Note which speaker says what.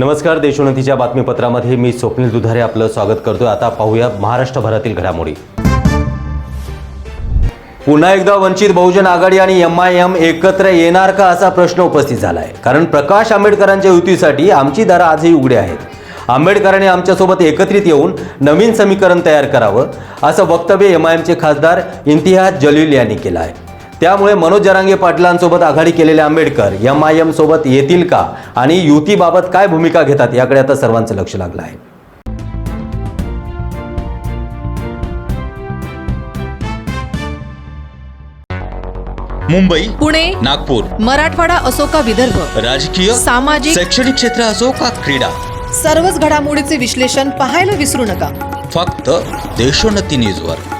Speaker 1: नमस्कार देशोन्नतीच्या बातमीपत्रामध्ये मी स्वप्नील दुधारे आपलं स्वागत करतोय. आता पाहूया महाराष्ट्रभरातील घडामोडी. पुन्हा एकदा वंचित बहुजन आघाडी आणि एम आय एम एकत्र येणार का असा प्रश्न उपस्थित झाला आहे कारण प्रकाश आंबेडकरांच्या युतीसाठी आमची दारं आजही उघडी आहेत. आंबेडकरांनी आमच्यासोबत एकत्रित येऊन नवीन समीकरण तयार करावं असं वक्तव्य एम आय एमचे खासदार इम्तिहाज जलील यांनी केलं आहे. त्यामुळे मनोज जरांगे पाटलांसोबत आघाडी केलेले आंबेडकर एम आय एम सोबत येतील का? आणि युतीबाबत काय भूमिका घेतात? याकडे आता सर्वांचं लक्ष लागलं आहे.
Speaker 2: मुंबई
Speaker 3: पुणे
Speaker 2: नागपूर
Speaker 3: मराठवाडा असो का विदर्भ
Speaker 2: राजकीय
Speaker 3: सामाजिक
Speaker 2: शैक्षणिक क्षेत्र असो का क्रीडा?
Speaker 3: सर्वच घडामोडीचे विश्लेषण पाहायला विसरू नका.
Speaker 2: फक्त देशोन्नती न्यूजवर.